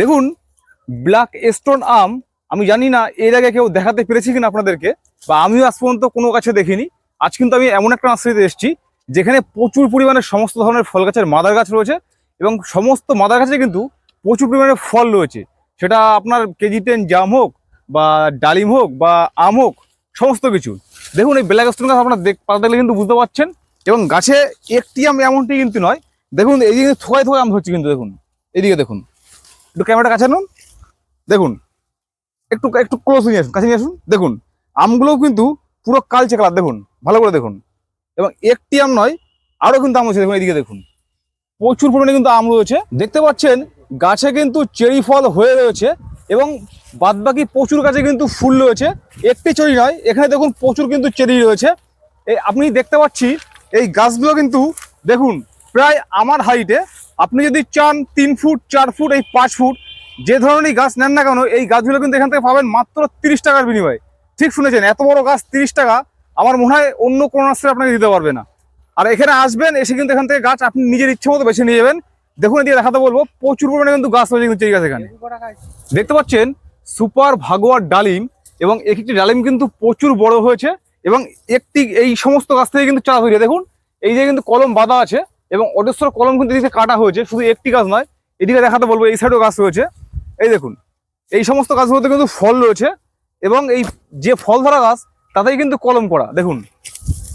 দেখুন black stone আম আমি জানি না এর আগে কেউ দেখাতে পেরেছি কিনা আপনাদেরকে, বা আমিও আজ পর্যন্ত কোনো গাছে দেখিনি। আজ কিন্তু আমি এমন একটা নার্সারিতে এসেছি, যেখানে প্রচুর পরিমাণে সমস্ত ধরনের ফল গাছের মাদার গাছ রয়েছে, এবং সমস্ত মাদার গাছে কিন্তু প্রচুর পরিমাণে ফল রয়েছে। সেটা আপনার কেজি টেন জাম হোক, বা ডালিম হোক, বা আম হোক, সমস্ত কিছু। দেখুন, এই ব্ল্যাক স্টোন গাছ আপনার দেখ, পাতা দেখলে কিন্তু বুঝতে পারছেন, এবং গাছে একটি আম এমনটি কিন্তু নয়। দেখুন এই এইদিকে থোকায় থোকায় আম ধরছে কিন্তু, দেখুন। এদিকে দেখুন। একটু ক্যামেরাটা কাছে আনুন। দেখুন, একটু একটু ক্লোজ নিয়ে আসুন, কাছে নিয়ে আসুন। দেখুন, আমগুলোও কিন্তু পুরো কালচে কালার দেখুন, ভালো করে দেখুন। এবং একটি আম নয়, আরও কিন্তু আম রয়েছে, দেখুন, এদিকে দেখুন। প্রচুর পরিমাণে কিন্তু আম রয়েছে। দেখতে পাচ্ছেন, গাছে কিন্তু চেরি ফল হয়ে রয়েছে এবং বাদবাকি প্রচুর গাছে কিন্তু ফুল রয়েছে। একটি চেরি নয়, এখানে দেখুন, প্রচুর কিন্তু চেরি রয়েছে। এই, আপনি দেখতে পাচ্ছি, এই গাছগুলো কিন্তু, দেখুন, প্রায় আমার হাইটে আপনি যদি চান তিন ফুট, চার ফুট, এই পাঁচ ফুট, যে ধরনের গাছ নেন না কেন, এই গাছগুলো কিন্তু এখান থেকে পাবেন মাত্র তিরিশ টাকার বিনিময়ে। ঠিক শুনেছেন, এত বড় গাছ তিরিশ টাকা, আমার মনে হয় অন্য কোনো নার্সারি আপনাকে দিতে পারবে না। আর এখানে আসবেন, এসে কিন্তু এখান থেকে গাছ আপনি নিজের ইচ্ছে মতো বেছে নিয়ে যাবেন। দেখুন এদিকে দেখাতে বলব, প্রচুর পরিমাণে কিন্তু গাছ রয়েছে কিন্তু চেরি গাছ এখানে। দেখতে পাচ্ছেন, সুপার ভাগোয়ার ডালিম এবং এক একটি ডালিম কিন্তু প্রচুর বড় হয়েছে এবং একটি এই সমস্ত গাছ থেকে কিন্তু চাষ হয়েছে দেখুন, এই যে কিন্তু কলম বাঁধা আছে এবং অজস্র কলম কিন্তু এদিকে কাটা হয়েছে, শুধু একটি গাছ নয়, এদিকে দেখাতে বলব, এই সাইডেও গাছ রয়েছে। এই দেখুন, এই সমস্ত গাছগুলোতে কিন্তু ফল রয়েছে এবং এই যে ফল ধরা গাছ, তাতেই কিন্তু কলম করা, দেখুন।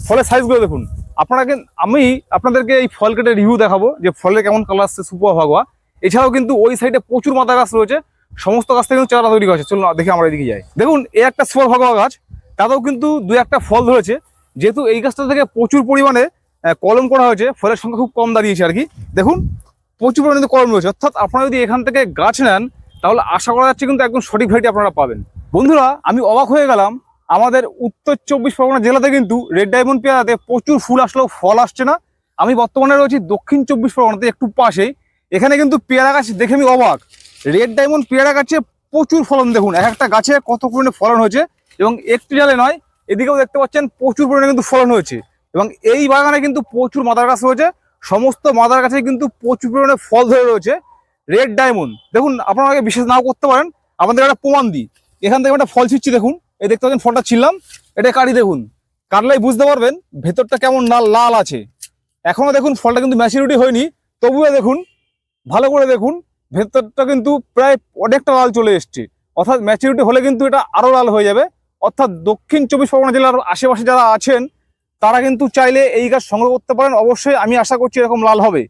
ফলের সাইজগুলো দেখুন। আপনারা আমি আপনাদেরকে এই ফল কেটে রিভিউ দেখাবো যে ফলের কেমন কালার আসছে সুপার ভাগোয়া। এছাড়াও কিন্তু ওই সাইডে প্রচুর মাথা গাছ রয়েছে, সমস্ত গাছ থেকে কিন্তু চারা তৈরি করেছে চলুন দেখি আমরা এদিকে যাই। দেখুন, এই একটা সুপার ভাগোয়া গাছ, তাতেও কিন্তু দু একটা ফল ধরেছে। যেহেতু এই গাছটা থেকে প্রচুর পরিমাণে কলম করা হয়েছে, ফলের সংখ্যা খুব কম দাঁড়িয়েছে আর কি। দেখুন, প্রচুর পরিমাণে কলম রয়েছে। অর্থাৎ আপনারা যদি এখান থেকে গাছ নেন, তাহলে আশা করা যাচ্ছে কিন্তু একদম সঠিক ভ্যারাইটি আপনারা পাবেন। বন্ধুরা, আমি অবাক হয়ে গেলাম, আমাদের উত্তর চব্বিশ পরগনা জেলাতে কিন্তু রেড ডায়মন্ড পেয়ারাতে প্রচুর ফুল আসলেও ফল আসছে না। আমি বর্তমানে রয়েছি দক্ষিণ চব্বিশ পরগনাতে, একটু পাশেই। এখানে কিন্তু পেয়ারা গাছ দেখে আমি অবাক। রেড ডায়মন্ড পেয়ারা গাছে প্রচুর ফলন, দেখুন, এক একটা গাছে কত পরিমাণে ফলন হয়েছে। এবং একটি ডালে নয়, এদিকেও দেখতে পাচ্ছেন প্রচুর পরিমাণে কিন্তু ফলন হয়েছে। এবং এই বাগানে কিন্তু প্রচুর মাদার গাছ রয়েছে। সমস্ত মাদার গাছে কিন্তু প্রচুর পরিমাণে ফল ধরে রয়েছে। রেড ডায়মন্ড দেখুন, আপনারা বিশ্বাস নাও করতে পারেন, আমাদের একটা প্রমাণ দিই। এখান থেকে একটা ফল ছিটছি, দেখুন। এই দেখতে পাচ্ছেন, ফলটা ছিললাম এটা কাটি দেখুন। কাটলেই বুঝতে পারবেন, ভেতরটা কেমন লাল লাল আছে। এখনও দেখুন, ফলটা কিন্তু ম্যাচিউরিটি হয়নি। তবুও দেখুন, ভালো করে দেখুন, ভেতরটা কিন্তু প্রায় অনেকটা লাল চলে এসছে। অর্থাৎ ম্যাচিউরিটি হলে কিন্তু এটা আরও লাল হয়ে যাবে। অর্থাৎ দক্ষিণ চব্বিশ পরগনা জেলার আশেপাশে যারা আছেন তারা কিন্তু চাইলে এই গাছ সংগ্রহ করতে পারেন। অবশ্যই আমি আশা করছি এরকম লাল হবে।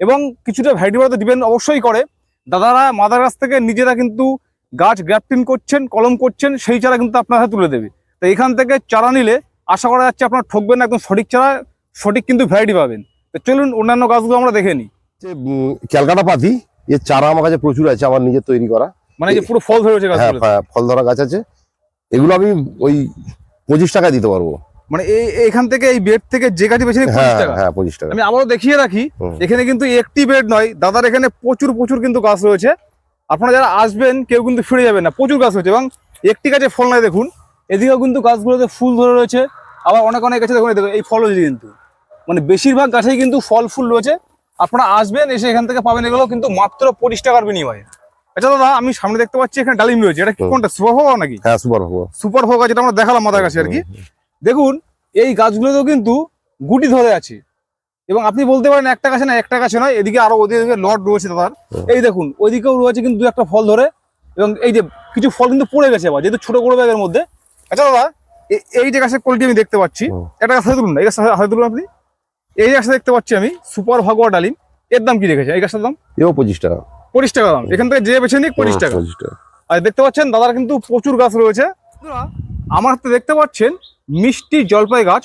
এবং কিছুটা ভ্যারাইটি বাড়াতে ডিপেন্ড অবশ্যই করে। দাদারা মাদার গাছ থেকে নিজেরা কিন্তু গাছ গ্রাফটিং করছেন কলম করছেন সেই চারা কিন্তু আপনার হাতে তুলে দেবে। তো এখান থেকে চারা নিলে আশা করা যাচ্ছে আপনার ঠকবেন না একদম সঠিক চারা সঠিক কিন্তু ভ্যারাইটি পাবেন। তো চলুন অন্যান্য গাছগুলো আমরা দেখে নিই। যে, ক্যালকাটা পাতি এর চারা আমার কাছে প্রচুর আছে আমার নিজের তৈরি করা। মানে যে পুরো ফল ধরেছে হ্যাঁ ফল ধরা গাছ আছে। এগুলো আমি ওই পঁচিশ টাকায় দিতে পারব। মানে এই এখান থেকে এই বেড থেকে যে গাছটি বেছে হ্যাঁ পঁচিশ টাকা। হ্যাঁ পঁচিশ টাকা। আমি আবারও দেখিয়ে রাখি এখানে কিন্তু একটি বেড নয় দাদার এখানে প্রচুর প্রচুর কিন্তু গাছ রয়েছে। আপনারা যারা আসবেন কেউ কিন্তু ফিরে যাবেন না প্রচুর গাছ রয়েছে এবং একটি গাছে ফল নাই দেখুন এদিকেও কিন্তু গাছগুলোতে ফুল ধরে রয়েছে আবার অনেক অনেক গাছে দেখুন এই ফল রয়েছে কিন্তু। মানে বেশিরভাগ গাছেই কিন্তু ফল ফুল রয়েছে। আপনারা আসবেন এসে এখান থেকে পাবেন এগুলো কিন্তু মাত্র পঁচিশ টাকার বিনিময়ে। আচ্ছা দাদা আমি সামনে দেখতে পাচ্ছি এখানে ডালিম রয়েছে এটা কি কোনটা সুপার ভোগ নাকি? হ্যাঁ সুপার ভাবো সুপার ভোগ যেটা আমরা দেখালাম মাথার কাছে আর কি। দেখুন এই গাছগুলোতেও কিন্তু গুটি ধরে আছে। এবং আপনি বলতে পারেন একটা গাছে না একটা গাছে নয় এদিকে আরও ওদিকে লট রয়েছে দাদার। হুম। এই দেখুন ওইদিকেও রয়েছে কিন্তু একটা ফল ধরে এবং এই যে কিছু ফল কিন্তু পড়ে গেছে আবার যেহেতু ছোট বড় ব্যাগের মধ্যে। আচ্ছা দাদা এই যে গাছের কোয়ালিটি আমি দেখতে পাচ্ছি একটা গাছ হাতে তুলুন না এই গাছ হাতে তুলুন আপনি। এই গাছটা দেখতে পাচ্ছি আমি সুপার ভাগোয়া ডালিম। এর দাম কি রেখেছে? এই গাছটার দাম? এও পঁচিশ টাকা। পঁচিশ টাকা দাম। এখান থেকে যে বেছে নিক পঁচিশ টাকা। পঁচিশ টাকা। আর দেখতে পাচ্ছেন দাদার কিন্তু প্রচুর গাছ রয়েছে। আমার হাতে দেখতে পাচ্ছেন মিষ্টি জলপাই গাছ।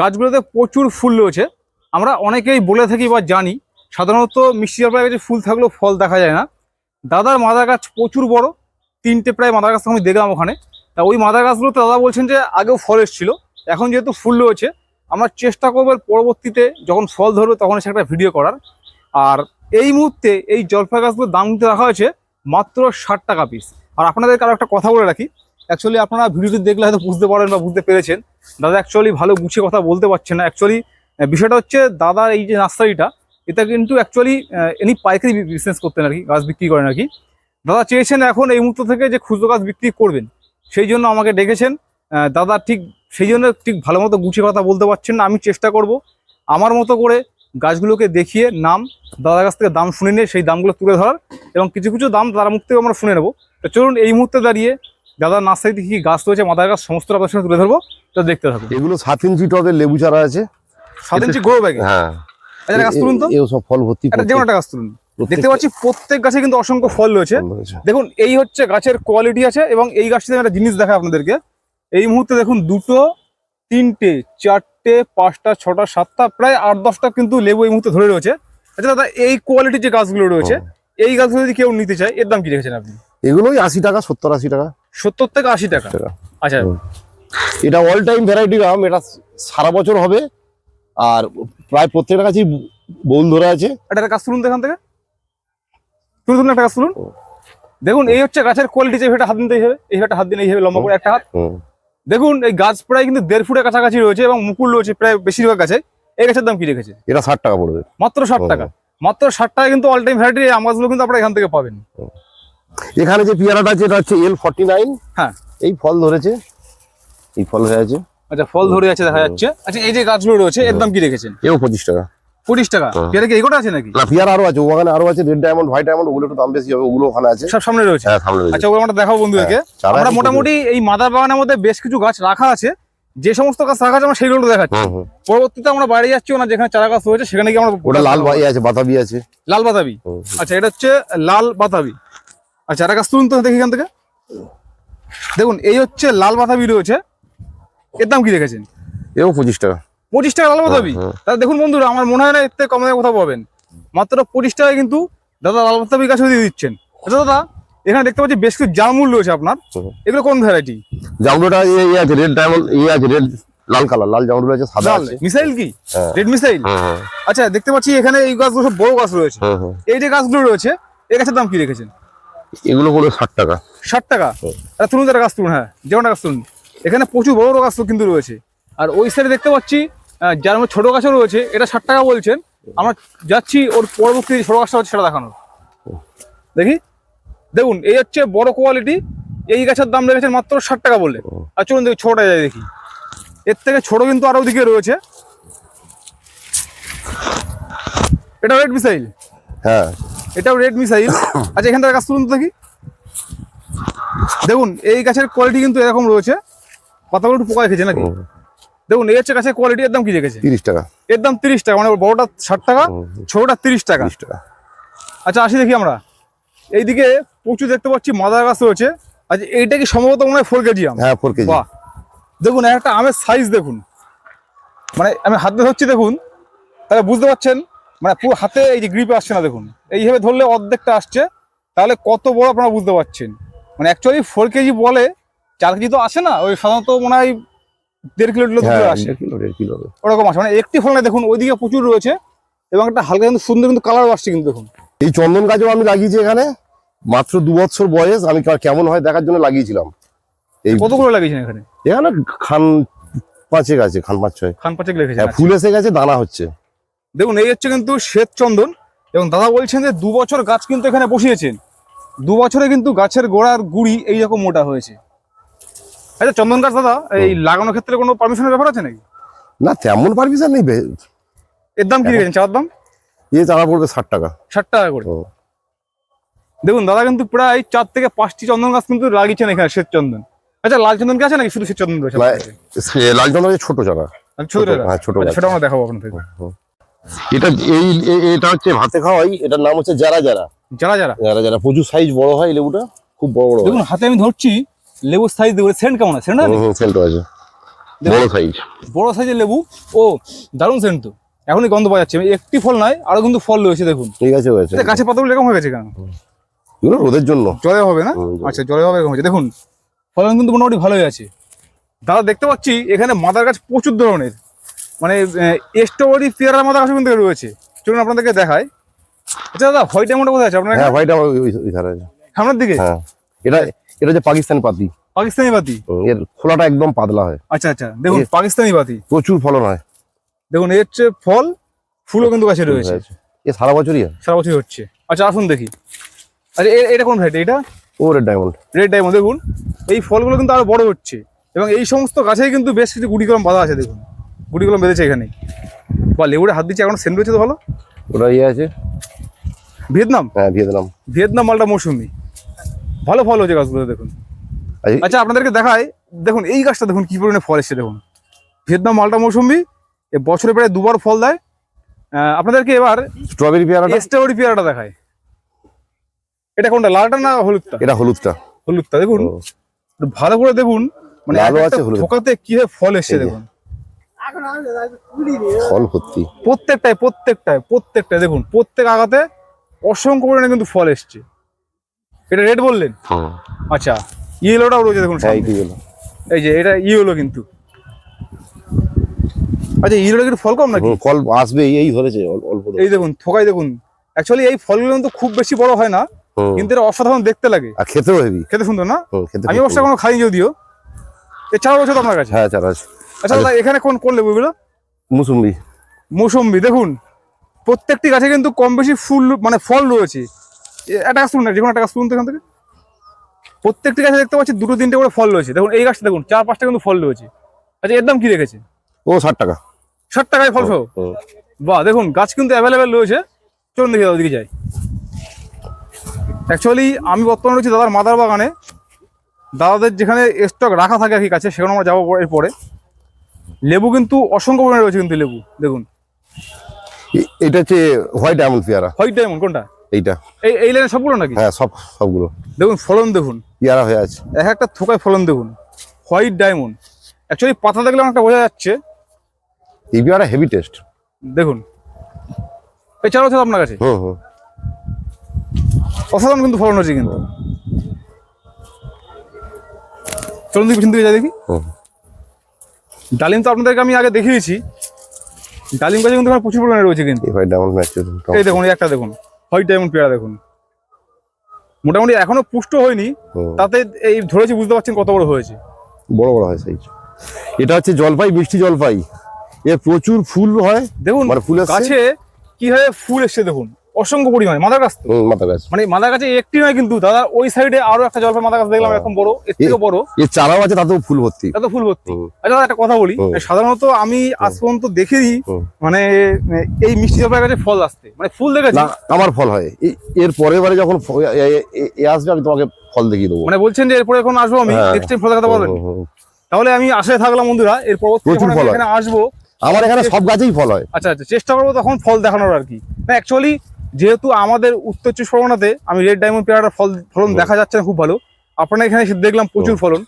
গাছগুলোতে প্রচুর ফুল রয়েছে। আমরা অনেকেই বলে থাকি বা জানি, সাধারণত মিষ্টি জলপাই গাছে ফুল থাকলেও ফল দেখা যায় না। দাদার মাদার গাছ প্রচুর বড়, তিনটে প্রায় মাদার গাছ আমি দেখলাম ওখানে। তা ওই মাদার গাছগুলোতে দাদা বলছেন যে আগেও ফল এসেছিল, এখন যেহেতু ফুল রয়েছে, আমরা চেষ্টা করব পরবর্তীতে যখন ফল ধরবে তখন সে একটা ভিডিও করার। আর এই মুহূর্তে এই জলপাই গাছগুলোর দাম কিন্তু রাখা হয়েছে মাত্র ষাট টাকা পিস আর আপনাদেরকে আরও একটা কথা বলে রাখি অ্যাকচুয়ালি আপনারা ভিডিওটি দেখলে হয়তো বুঝতে পারেন বা বুঝতে পেরেছেন। দাদা অ্যাকচুয়ালি ভালো গুছিয়ে কথা বলতে পারছেন না। অ্যাকচুয়ালি বিষয়টা হচ্ছে দাদার এই যে নার্সারিটা, এটা কিন্তু অ্যাকচুয়ালি ইনি পাইকারি বিজনেস করতেন আর কি, গাছ বিক্রি করেন আর কি। দাদা চেয়েছেন এখন এই মুহূর্ত থেকে যে খুচরো গাছ বিক্রি করবেন, সেই জন্য আমাকে ডেকেছেন। দাদা ঠিক সেই জন্য ঠিক ভালো মতো গুছিয়ে কথা বলতে পারছেন না, আমি চেষ্টা করব আমার মতো করে গাছগুলোকে দেখিয়ে নাম, দাদার কাছ থেকে দাম শুনে নিয়ে সেই দামগুলো তুলে ধরার এবং কিছু কিছু দাম তার মুখ থেকে আমরা শুনে নেব। তো চলুন এই মুহূর্তে দাঁড়িয়ে দাদার নার্সারিতে কি গাছ রয়েছে মাদার গাছ সমস্ত আপনার সঙ্গে তুলে ধরবো তো দেখতে থাকুন। এগুলো সাত ইঞ্চি টবের লেবু চারা আছে। সাত ইঞ্চি গ্রো ব্যাগে হ্যাঁ। একটা গাছ তুলুন তো। এও সব ফল ভর্তি একটা যেমন একটা গাছ তুলুন। দেখতে পাচ্ছি প্রত্যেক গাছে কিন্তু অসংখ্য ফল রয়েছে। দেখুন এই হচ্ছে গাছের কোয়ালিটি আছে এবং এই গাছটিতে একটা জিনিস দেখাই আপনাদেরকে। এই মুহূর্তে দেখুন দুটো তিনটে চারটে পাঁচটা ছটা সাতটা প্রায় আট দশটা কিন্তু লেবু এই মুহূর্তে ধরে রয়েছে। আচ্ছা দাদা এই কোয়ালিটির যে গাছগুলো রয়েছে এই গাছগুলো যদি কেউ নিতে চায় এর দাম কি রেখেছেন আপনি? এগুলোই আশি টাকা সত্তর আশি টাকা। সত্তর থেকে আশি টাকা। আচ্ছা। এটা অল টাইম ভ্যারাইটি আম এটা সারা বছর হবে। আর প্রায় প্রত্যেকটা গাছেই বউল ধরে আছে। একটা গাছ তুলুন এখান থেকে তুলুন তুলুন একটা গাছ তুলুন দেখুন এই হচ্ছে গাছের কোয়ালিটি যে এটা হাত দিতে হবে এই একটা হাত দিন এই হবে লম্বা করে একটা হাত। দেখুন এই গাছ প্রায় কিন্তু দেড় ফুটের কাছাকাছি রয়েছে এবং মুকুল রয়েছে প্রায় বেশিরভাগ গাছে। এই গাছের দাম কি রেখেছে? এটা ষাট টাকা পড়বে। মাত্র ষাট টাকা। মাত্র ষাট টাকা কিন্তু অল টাইম ভ্যারাইটি আম গাছগুলো কিন্তু আপনারা এখান থেকে পাবেন। এখানে যে পেয়ারাটা আছে এটা হচ্ছে এল ফর্টি নাইন হ্যাঁ। এই ফল ধরেছে। এই ফল হয়ে আছে। আচ্ছা ফল ধরে আছে দেখা যাচ্ছে। আচ্ছা এই যে গাছগুলো রয়েছে এর দাম কি রেখেছেন? এও পঁচিশ টাকা। পঁচিশ টাকা। পেয়ারা কি এগোটা আছে নাকি? না পেয়ারা আরও আছে ওখানে আরও আছে রেড ডায়মন্ড হোয়াইট ডায়মন্ড ওগুলো একটু দাম বেশি হবে ওগুলো ওখানে আছে। সব সামনে রয়েছে? হ্যাঁ সামনে রয়েছে। আচ্ছা ওগুলো আমরা দেখাবো বন্ধুদেরকে। হ্যাঁ, আমরা মোটামুটি এই মাদার বাগানের মধ্যে বেশ কিছু গাছ রাখা আছে। যে সমস্ত গাছ রাখা আছে আমরা সেইগুলো দেখাচ্ছি। পরবর্তীতে আমরা বাইরে যাচ্ছি না যেখানে চারা গাছ রয়েছে সেখানে আমরা ওটা লাল বাই আছে বাতাবি আছে। লাল বাতাবি। আচ্ছা এটা হচ্ছে লাল বাতাবি। আচ্ছা একটা গাছ তুলুন তো দেখি এখান থেকে। দেখুন এই হচ্ছে লাল বাতাবি রয়েছে। এর দাম কি রেখেছেন এও পঁচিশ টাকা। পঁচিশ টাকা লাল বাতাবি হুম। তাহলে দেখুন বন্ধুরা আমার মনে হয় না এর থেকে কম দামে কোথাও পাবেন। মাত্র পঁচিশ টাকায় কিন্তু দাদা লাল বাতাবি গাছ দিয়ে দিচ্ছেন। আচ্ছা দাদা এখানে দেখতে পাচ্ছি বেশ কিছু জামুল রয়েছে আপনার। এগুলো কোন ভ্যারাইটি জামরুটা ইয়ে আছে রেড ডায়মন্ড ইয়ে আছে রেড লাল কালার লাল জামরুল আছে সাদা আছে। মিসাইল কি? হ্যাঁ। Red missile? হুম, হুম, আচ্ছা দেখতে পাচ্ছি এখানে এই গাছগুলো সব বড় গাছ রয়েছে। এই যে গাছগুলো রয়েছে এই গাছের দাম কি রেখেছেন এগুলো পড়বে ষাট টাকা। ষাট টাকা। একটা তুলুন একটা গাছ তুলুন হ্যাঁ যেমন গাছ তুলুন। এখানে প্রচুর বড় বড় গাছ কিন্তু রয়েছে। আর ওই সাইডে দেখতে পাচ্ছি যার মধ্যে ছোট গাছও রয়েছে এটা ষাট টাকা বলছেন। আমরা যাচ্ছি ওর পরবর্তী যে ছোট গাছটা হচ্ছে সেটা দেখানোর। দেখি? দেখুন এই হচ্ছে বড় কোয়ালিটি এই গাছের দাম রেখেছেন মাত্র ষাট টাকা বললে আর চলুন দেখি ছোটটা যাই দেখি। এর থেকে ছোট কিন্তু আরও দিকে রয়েছে। এটা রেড মিসাইল হ্যাঁ। এটাও রেড মিসাইল আচ্ছা এখান থেকে গাছ তুলুন দেখি। দেখুন এই গাছের কোয়ালিটি কিন্তু এরকম রয়েছে। পাতাগুলো একটু পোকা রেখেছে নাকি? দেখুন এই হচ্ছে গাছের কোয়ালিটি এর দাম কি রেখেছে তিরিশ টাকা। এর দাম তিরিশ টাকা মানে বড়টা ষাট টাকা। ছোটটা তিরিশ টাকা। টাকা। আচ্ছা আসি দেখি আমরা। এইদিকে প্রচুর দেখতে পাচ্ছি মাদার গাছ রয়েছে। আচ্ছা এইটা কি সম্ভবত মনে হয় ফোর কেজি আম? হ্যাঁ ফোর কেজি দেখুন একটা আমের সাইজ দেখুন। মানে আমি হাতে ধরছি দেখুন। তাহলে বুঝতে পারছেন মানে পুরো হাতে এই যে গ্রিপে আসছে না দেখুন। এইভাবে ধরলে অর্ধেকটা আসছে তাহলে কত বড় আপনারা বুঝতে পারছেন। মানে অ্যাকচুয়ালি ফোর কেজি বলে চার কেজি তো আসে না ওই সাধারণত মনে হয় দেড় কিলো কিলো হ্যাঁ দূরে আসে। ওরকম আসে। মানে একটি ফল দেখুন ওইদিকে প্রচুর রয়েছে এবং একটা হালকা কিন্তু সুন্দর কিন্তু কালার আসছে কিন্তু দেখুন। এই চন্দন গাছও আমি লাগিয়েছি এখানে মাত্র দু বছর বয়স আমি কেমন হয় দেখার জন্য লাগিয়েছিলাম। এই কতগুলো লাগিয়েছেন এখানে? এখানে খান পাঁচেক আছে খান পাঁচ ছয়। খান পাচেক লেগেছে হ্যাঁ ফুল এসে গেছে দানা হচ্ছে। দেখুন এই হচ্ছে কিন্তু শ্বেত চন্দন এবং দাদা বলছেন যে দু বছর গাছ কিন্তু এখানে বসিয়েছেন। দু বছরে কিন্তু গাছের গোড়ার গুড়ি এইরকম মোটা হয়েছে। আচ্ছা চন্দন গাছ দাদা এই লাগানোর ক্ষেত্রে কোনো পারমিশনের ব্যাপার আছে নাকি? না তেমন পারমিশন নেই এর দাম কি রেখেছেন? চার দাম? এ চারা পড়বে ষাট টাকা। ষাট টাকা করে। দেখুন দাদা কিন্তু প্রায় চার থেকে পাঁচটি চন্দন গাছ কিন্তু লাগিয়েছেন এখানে শ্বেত চন্দন। আচ্ছা লাল চন্দন কি আছে নাকি? শুধু শ্বেত চন্দন রয়েছে? লাল চন্দন ছোট চারা। ছোট ছোট, হ্যাঁ, ছোট আচ্ছা, আমরা দেখাবো আপনাদের। এটা এই এটা হচ্ছে ভাতে খাওয়াই এটার নাম হচ্ছে যারা যারা। যারা যারা। যারা যারা। প্রচুর সাইজ বড় হয় লেবুটা খুব বড় বড় দেখুন হাতে আমি ধরছি লেবুর সাইজ দেখুন সেন্ট কেমন আছে সেন্ট সেন্ট আছে। বড় সাইজ বড় সাইজের লেবু ও দারুণ সেন্ট তো। এখনই গন্ধ পাওয়া যাচ্ছে। একটি ফল নাই আরও কিন্তু ফল রয়েছে দেখুন। ঠিক আছে হয়েছে। গাছের পাতাগুলো এরকম হয়ে গেছে কেন? এগুলো রোদের জন্য। জলে হবে না। আচ্ছা জলে হবে এরকম হয়েছে। দেখুন ফলন কিন্তু মোটামুটি ভালোই আছে। দাদা দেখতে পাচ্ছি এখানে মাদার গাছ প্রচুর ধরনের। মানে স্ট্রবেরি পেয়ারার মতো গাছ কিন্তু রয়েছে। চলুন আপনাদেরকে দেখায় আচ্ছা দাদা হোয়াইট অ্যামাউন্ট কোথায় আছে আপনার হ্যাঁ? হোয়াইট আছে। সামনের দিকে? হ্যাঁ এটা এটা হচ্ছে পাকিস্তানি পাতি। পাকিস্তানি হুম, এর খোলাটা একদম পাতলা হয়। আচ্ছা আচ্ছা দেখুন পাকিস্তানি বাতি প্রচুর ফলন হয়। দেখুন এই হচ্ছে ফল ফুলও কিন্তু গাছে রয়েছে। এ সারা বছরই হয়। সারা বছর হচ্ছে। আচ্ছা আসুন দেখি। আচ্ছা এটা কোন ভ্যারাইটি এটা? ও রেড ডায়মন্ড রেড ডায়মন্ড দেখুন। এই ফলগুলো কিন্তু আরও বড় হচ্ছে। এবং এই সমস্ত গাছেই কিন্তু বেশ কিছু গুটি কলম বাঁধা আছে দেখুন। গুটি কলম বেঁধেছে এখানে বা লেবুরে হাত দিচ্ছে এখন সেন্ট রয়েছে তো ভালো? ওটা ইয়ে আছে। ভিয়েতনাম? হ্যাঁ ভিয়েতনাম। ভিয়েতনাম মালটা মৌসুমি। ভালো ফল হচ্ছে গাছগুলো দেখুন। আচ্ছা, আপনাদেরকে দেখায় দেখুন এই গাছটা দেখুন কি পরিমাণে ফল এসছে দেখুন। ভিয়েতনাম মালটা মৌসুমি এ বছরে প্রায় দুবার ফল দেয়। আহ, আপনাদেরকে এবার স্ট্রবেরি পেয়ারাটা? স্ট্রবেরি পেয়ারাটা দেখায় এটা কোনটা লালটা না হলুদটা? এটা হলুদটা। হলুদটা দেখুন। ভালো করে দেখুন মানে লালও এক আছে, একটা হলুদ। কি ফল এসছে দেখুন। ফল ভর্তি। প্রত্যেকটাই প্রত্যেকটাই প্রত্যেকটাই। দেখুন প্রত্যেক আগাতে অসংখ্য পরিমাণে কিন্তু ফল এসছে। এটা রেড বললেন? আচ্ছা ইয়েলোটাও রয়েছে দেখুন হ্যাঁ এই যে এটা ইয়েলো কিন্তু। আচ্ছা ইয়েলোটা কিন্তু ফল কম নাকি? ফল আসবে এই- ধরেছে অল্প এই দেখুন থোকাই দেখুন। অ্যাকচুয়ালি এই ফলগুলো কিন্তু খুব বেশি বড় হয় না কিন্তু এটা অসাধারণ দেখতে লাগে। আর খেতেও হেভি। খেতে সুন্দর না? খেতে আমি অবশ্য। এখনও খাইনি যদিও। এছাড়াও রয়েছে তো আপনার কাছে? হ্যাঁ চারা আছে। আচ্ছা দাদা এখানে কোন কোন লেবুগুলো মুসুম্বি। মৌসম্বি দেখুন প্রত্যেকটি গাছে কিন্তু কম বেশি ফুল মানে ফল রয়েছে। একটা গাছ তুলুন না যে কোনো একটা গাছ তুলুন তো এখান থেকে। প্রত্যেকটি গাছে দেখতে পাচ্ছি দুটো তিনটে করে ফল রয়েছে। দেখুন এই গাছটা দেখুন চার পাঁচটা কিন্তু ফল রয়েছে। আচ্ছা এর দাম কি রেখেছে? ও ষাট টাকা। ষাট টাকায় ফল সহ। বাহ দেখুন গাছ কিন্তু অ্যাভেলেবেল রয়েছে। চলুন দেখি ওদিকে যাই। অ্যাকচুয়ালি আমি বর্তমানে রয়েছি দাদার মাদার বাগানে। দাদাদের যেখানে স্টক রাখা থাকে আর কি কাছে সেখানে আমরা যাব এরপরে। লেবু কিন্তু অসংখ্য পরিমাণে রয়েছে কিন্তু লেবু দেখুন। এটা হচ্ছে হোয়াইট ডায়মন্ড পেয়ারা। হোয়াইট ডায়মন্ড কোনটা? এইটা। এই এই লাইনে সবগুলো নাকি? হ্যাঁ সব সবগুলো। দেখুন ফলন দেখুন। পেয়ারা হয়ে আছে। এক একটা থোকায় ফলন দেখুন। White diamond. অ্যাকচুয়ালি পাতা দেখলে অনেকটা বোঝা যাচ্ছে। এই পেয়ারা হেভি টেস্ট দেখুন। এছাড়াও আছে আপনার কাছে? হুম হুম। অসাধারণ কিন্তু ফলন হচ্ছে কিন্তু। চলুন দেখি পিছন দিকে যাই দেখি। হুম। ডালিম তো আপনাদেরকে আমি আগে দেখিয়েছি ডালিম গাছে কিন্তু প্রচুর পরিমাণে রয়েছে কিন্তু। এই দেখুন এই একটা দেখুন হোয়াইট ডায়মন্ড পেয়ারা দেখুন। মোটামুটি এখনও পুষ্ট হয়নি তাতে এই ধরেছি বুঝতে পারছেন কত বড় হয়েছে। বড় বড় হয় সাইজ এটা হচ্ছে জলপাই মিষ্টি জলপাই। এ প্রচুর ফুল হয়। দেখুন মানে ফুল? গাছে কীভাবে ফুল এসছে দেখুন। অসংখ্য পরিমাণে মাদার গাছ মাথা গাছ মানে মাদার গাছে একটি নয় কিন্তু দাদা ওই সাইডে আরও একটা জলপাই মাদার গাছ দেখলাম এরকম বড় এর থেকে বড়। এর চারাও আছে তাতেও ফুল ভর্তি। এত ফুল ভর্তি। আচ্ছা দাদা একটা কথা বলি। সাধারণত আমি আজ পর্যন্ত হুম। মানে এই মিষ্টি জলপাই গাছে ফল আসতে। মানে ফুল দেখেছি। না আমার ফল হয়। এই- এর পরের বারে যখন এ- আসবে আমি তোমাকে ফল দেখিয়ে দেবো। মানে বলছেন যে এরপরে এখন আসব আমি হ্যাঁ। নেক্সট টাইম ফল দেখাতে পারবেন। তাহলে আমি আশায় থাকলাম বন্ধুরা এর পরবর্তী হয়। এখানে আসব আমার এখানে সব গাছেই ফল হয়। আচ্ছা আচ্ছা চেষ্টা করব তখন ফল দেখানোর আর কি। না অ্যাকচুয়ালি যেহেতু আমাদের উত্তর চব্বিশ পরগনাতে আমি রেড ডায়মন্ড পেয়ারার ফল ফলন দেখা যাচ্ছে না খুব ভালো। আপনার এখানে এসে দেখলাম প্রচুর ফলন।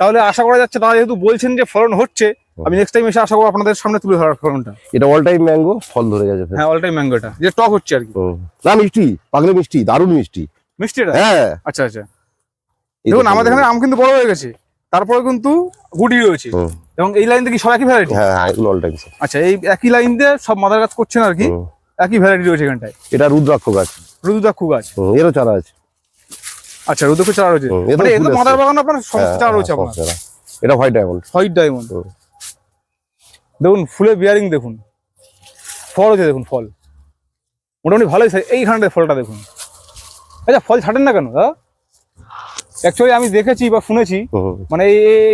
তাহলে আশা করা যাচ্ছে তারা যেহেতু বলছেন যে ফলন হচ্ছে আমি নেক্সট টাইম এসে আশা করব আপনাদের সামনে তুলে ধরার ফলনটা। এটা অল টাইম ম্যাঙ্গো ফল ধরে গেছে হ্যাঁ অল টাইম ম্যাঙ্গোটা যে টক হচ্ছে আর কি। না মিষ্টি। পাগলে মিষ্টি দারুণ মিষ্টি। মিষ্টি এটা? হ্যাঁ। আচ্ছা আচ্ছা। দেখুন। আমাদের এখানে আম কিন্তু বড় হয়ে গেছে। তারপরে কিন্তু গুটি রয়েছে। এবং এই লাইন থেকে সব একই ভ্যারাইটি হ্যাঁ হ্যাঁ অল টাইম আচ্ছা এই একই লাইন দিয়ে সব মাদার গাছ করছেন আর কি? একই ভ্যারাইটি রয়েছে এখানটায়? এটা রুদ্রাক্ষ গাছ। রুদুদাক্ষু গাছ। এরও চারা আছে। আচ্ছা রুদুক্ষু চারা রয়েছে। মানে ফুল এগুলো মাদার বাগান আপনার সমস্ত হ্যাঁ, চারা হ্যাঁ, রয়েছে আপনার এটা হোয়াইট ডায়মন্ড। White diamond. দেখুন ফুলের বিয়ারিং দেখুন। ফল হচ্ছে দেখুন ফল। মোটামুটি ভালোই এইখানটায় ফলটা দেখুন। আচ্ছা ফল ছাড়েন না কেন দাদা? অ্যাকচুয়ালি আমি দেখেছি বা শুনেছি মানে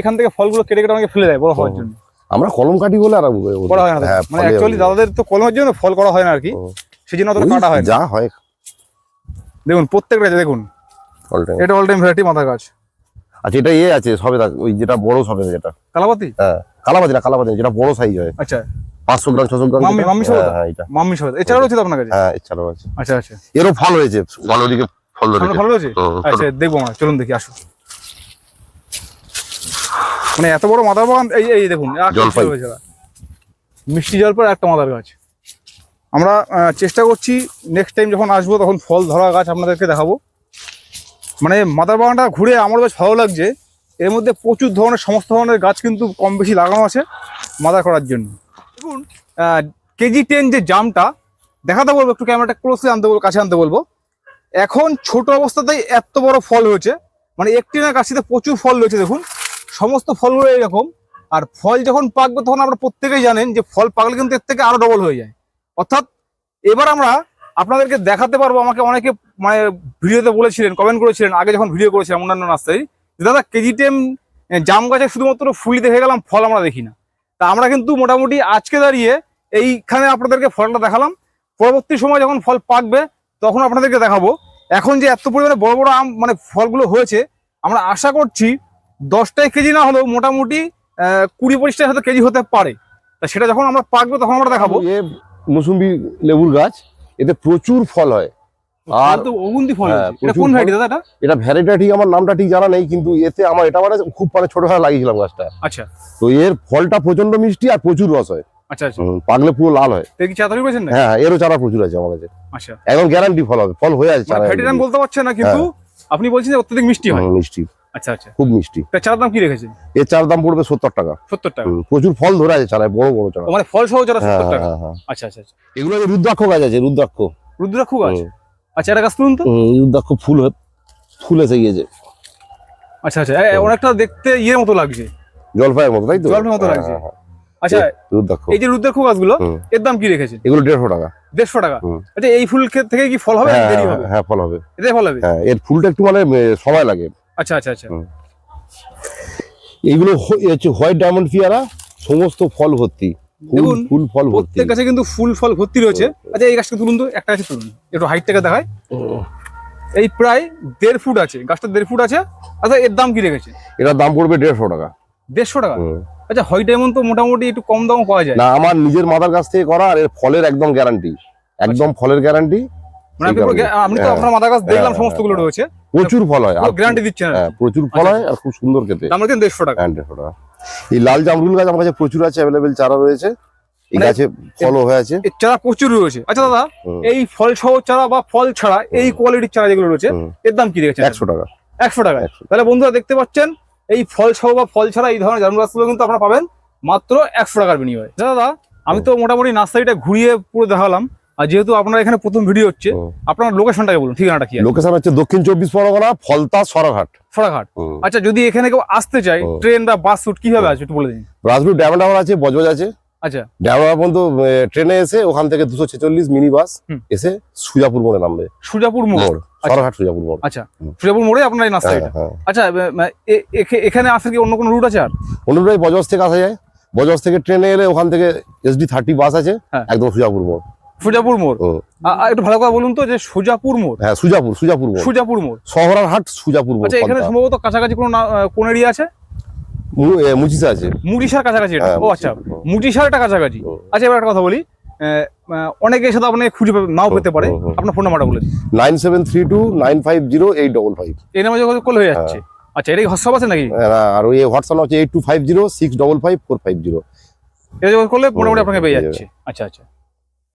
এখান থেকে ফলগুলো কেটে কেটে আমাকে ফেলে দেয় বড় হওয়ার জন্য। আমরা কলম কাটি বলে আর করা। হয় না হ্যাঁ, মানে অ্যাকচুয়ালি দাদাদের তো কলমের জন্য ফল করা হয় না আর কি। সেই জন্য অতটা কাটা হয় না। যা হয়। দেখুন প্রত্যেকটা দেখুন এটা অল টাইম ভ্যারাইটি মাথা গাছ আচ্ছা এটা ইয়ে আছে সবে ওই যেটা বড় সবে যেটা। কালাপাতি হ্যাঁ কালাবাদি না না, যেটা বড় সাইজ হয়। আচ্ছা। পাঁচশো গ্রাম ছশো গ্রাম মাম্মি- হ্যাঁ, সবেদা? হ্যাঁ এটা। মাম্মি এছাড়াও রয়েছে আপনার কাছে? হ্যাঁ এছাড়াও আছে। আচ্ছা আচ্ছা। এরও ফল হয়েছে ভালো দিকে ফল ধরেছে আচ্ছা দেখব আমরা। চলুন দেখি আসুন। মানে এত বড় মাদার বাগান এই এই দেখুন জলপাই। মিষ্টি জলপাই একটা মাদার গাছ। আমরা চেষ্টা করছি নেক্সট টাইম যখন আসব তখন ফল ধরা গাছ আপনাদেরকে দেখাবো। মানে মাদার বাগানটা ঘুরে আমার বেশ ভালো লাগছে। এর মধ্যে প্রচুর ধরনের সমস্ত ধরনের গাছ কিন্তু কম বেশি লাগানো আছে মাদার করার জন্য। দেখুন কেজি টেন যে জামটা দেখাতে বলব একটু ক্যামেরাটা ক্লোজলি আনতে বলব কাছে আনতে বলব। এখন ছোট অবস্থাতেই এত বড় ফল হয়েছে। মানে একটি না গাছিতে প্রচুর ফল রয়েছে দেখুন। সমস্ত ফলগুলো এরকম, আর ফল যখন পাকবে তখন আমরা প্রত্যেকেই জানেন যে ফল পাকলে কিন্তু এর থেকে আরও ডবল হয়ে যায়। অর্থাৎ এবার আমরা আপনাদেরকে দেখাতে পারব, আমাকে অনেকে মানে ভিডিওতে বলেছিলেন কমেন্ট করেছিলেন, আগে যখন ভিডিও করেছিলাম অন্যান্য নার্সারি, যে দাদা কেজি টেম জাম গাছে শুধুমাত্র ফুলি দেখে গেলাম, ফল আমরা দেখি না। তা আমরা কিন্তু মোটামুটি আজকে দাঁড়িয়ে এইখানে আপনাদেরকে ফলটা দেখালাম। পরবর্তী সময় যখন ফল পাকবে, তখন আপনাদেরকে দেখাবো। এখন যে এত পরিমাণে বড় বড় আম মানে ফলগুলো হয়েছে, আমরা আশা করছি দশটায় কেজি না হলেও মোটামুটি কুড়ি পঁচিশটা হয়তো কেজি হতে পারে। তা সেটা যখন আমরা পাকবো তখন আমরা দেখাবো। এ মুসুম্বি লেবুর গাছ এতে প্রচুর ফল হয়। আর তো অগুন্তি ফল হ্যাঁ, এটা কোন ভ্যারাইটি দাদা এটা? ঠিক আমার নামটা ঠিক জানা নেই কিন্তু এতে আমার এটা মানে খুব মানে ছোটবেলা লাগিয়েছিলাম গাছটা। আচ্ছা। তো এর ফলটা প্রচণ্ড মিষ্টি আর প্রচুর রস হয়। আচ্ছা আচ্ছা। পুরো লাল হয়। কি চা তৈরি করেছেন হ্যাঁ এরও চারা প্রচুর আছে আমার কাছে। আচ্ছা। একদম গ্যারান্টি ফল হবে ফল হয়ে আছে মানে চারা ভ্যারাইটি বলতে পারছেন না কিন্তু আপনি বলছেন অত্যধিক মিষ্টি হয়। মিষ্টি। আচ্ছা আচ্ছা। খুব মিষ্টি। চারার দাম কি রেখেছেন? এর চার দাম পড়বে সত্তর টাকা। সত্তর টাকা। প্রচুর ফল ধরে আছে চারায় বড় বড় চারা। মানে ফল সহ চারা হ্যাঁ সত্তর টাকা? হ্যাঁ হ্যাঁ। আচ্ছা আচ্ছা আচ্ছা। এগুলো রুদ্রাক্ষ গাছ আছে রুদ্রাক্ষ। রুদ্রাক্ষ গাছ? হুম, আচ্ছা এটা গাছ তুলুন তো। রুদ্রাক্ষ ফুল ফুল এসে গিয়েছে। আচ্ছা আচ্ছা অনেকটা দেখতে ইয়ের মতো লাগছে। জলপাইয়ের মতো তাই তো? জলপাইয়ের মতো লাগছে। আচ্ছা রুদ্রাক্ষ। এই যে রুদ্রাক্ষ গাছগুলো এর দাম কি রেখেছেন? এগুলো দেড়শো টাকা। দেড়শো টাকা। আচ্ছা এই ফুল থেকে কি ফল হবে হ্যাঁ ফল হবে। এটাই ফল হবে? হ্যাঁ এর ফুলটা একটু মানে সময় লাগে। আচ্ছা আচ্ছা আচ্ছা। এইগুলো হচ্ছে হোয়াইট ডায়মন্ড ফিয়ারা সমস্ত ফল ভর্তি ফুল ফুল ফল ভর্তি। গাছে কিন্তু ফুল ফল ভর্তি রয়েছে। আচ্ছা এই গাছটা তুলুন তো একটা গাছে তুলুন। একটু হাইট থেকে দেখায় এই প্রায় দেড় ফুট আছে গাছটা দেড় ফুট আছে। আচ্ছা এর দাম কি রেখেছে? এটার দাম পড়বে দেড়শো টাকা। দেড়শো টাকা। আচ্ছা হোয়াইট ডায়মন্ড তো মোটামুটি একটু কম দামও পাওয়া যায়। না আমার নিজের মাদার কাছ থেকে করা আর এর ফলের একদম গ্যারান্টি একদম ফলের গ্যারান্টি আপনি আপনি তো হ্যাঁ, আপনার মাথা গাছ দেখলাম হ্যাঁ, সমস্তগুলো হ্যাঁ। রয়েছে। প্রচুর ফল হয়। আর গ্যারান্টি দিচ্ছেন আর কি। হ্যাঁ প্রচুর ফল আচ্ছা, হয় আর খুব সুন্দর খেতে। দাম রেখেছেন দেড়শো টাকা। হ্যাঁ, দেড়শো টাকা। এই লাল জামরুল গাছ আমার কাছে প্রচুর আছে অ্যাভেলেবেল চারা রয়েছে। এই মানে- গাছে ফলও হয়ে আছে। চারা প্রচুর রয়েছে। আচ্ছা দাদা এই ফল সহ চারা বা ফল ছাড়া এই কোয়ালিটির চারা যেগুলো রয়েছে এর দাম কি রেখেছেন? একশো টাকা। একশো টাকা তাহলে বন্ধুরা দেখতে পাচ্ছেন এই ফল সহ বা ফল ছাড়া এই ধরনের জামরুল গাছগুলো কিন্তু আপনারা পাবেন মাত্র একশো টাকার বিনিময়ে। আচ্ছা দাদা আমি তো মোটামুটি নার্সারিটা ঘুরিয়ে পুরো দেখালাম। আর যেহেতু আপনার এখানে প্রথম ভিডিও হচ্ছে আপনার লোকেশনটাকে বলুন ঠিকানাটা কি লোকেশন হচ্ছে দক্ষিণ চব্বিশ পরগনা ফলতা সরাঘাট। সরাঘাট। আচ্ছা যদি এখানে কেউ আসতে চায় ট্রেন বা বাস রুট কীভাবে আছে একটু বলে দিন। রাজরুট আওয়ার আছে বজবজ আছে। আচ্ছা। পর্যন্ত ট্রেনে এসে ওখান থেকে দুশো ছেচল্লিশ মিনি বাস এসে সুজাপুর মোড়ে নামবে। সুজাপুর মোড়। মোড় সরাঘাট সুজাপুর মোড়। আচ্ছা। সুজাপুর মোড়ে আপনার এই হ্যাঁ হ্যাঁ। আচ্ছা এখানে আসার কি অন্য কোনো রুট আছে আর? বজবজ থেকে আসা যায়। বজবজ থেকে ট্রেনে এলে ওখান থেকে এসডি থার্টি বাস আছে হ্যাঁ। একদম সুজাপুর মোড়। সুজাপুর মোড়। একটু ভালো করে বলুন তো যে সুজাপুর মোড়। হ্যাঁ সুজাপুর সুজাপুর মোড়। সুজাপুর মোড়। শহরার হাট সুজাপুর মোড় আচ্ছা এখানে সম্ভবত কাছাকাছি কোনো কোন এরিয়া আছে? মুচিসা আছে। মুটিসার কাছাকাছি এটা? হ্যাঁ, ও আচ্ছা এটা কাছাকাছি। আচ্ছা এবার একটা কথা বলি। আহ, আহ, অনেকে সাথে আপনাকে খুঁজে নাও পেতে পারে। আপনার ফোন নাম্বারটা বলে nine seven three two nine five zero eight double five. এই নামে যোগাযোগ করলে হয়ে যাচ্ছে। আচ্ছা এটা হোয়াটসঅ্যাপ আছে নাকি? আর ওই হোয়াটসঅ্যাপ হচ্ছে eight two five zero six double five four five zero. এটা যোগাযোগ করলে মোটামুটি আপনাকে পেয়ে যাচ্ছে। আচ্ছা আচ্ছা।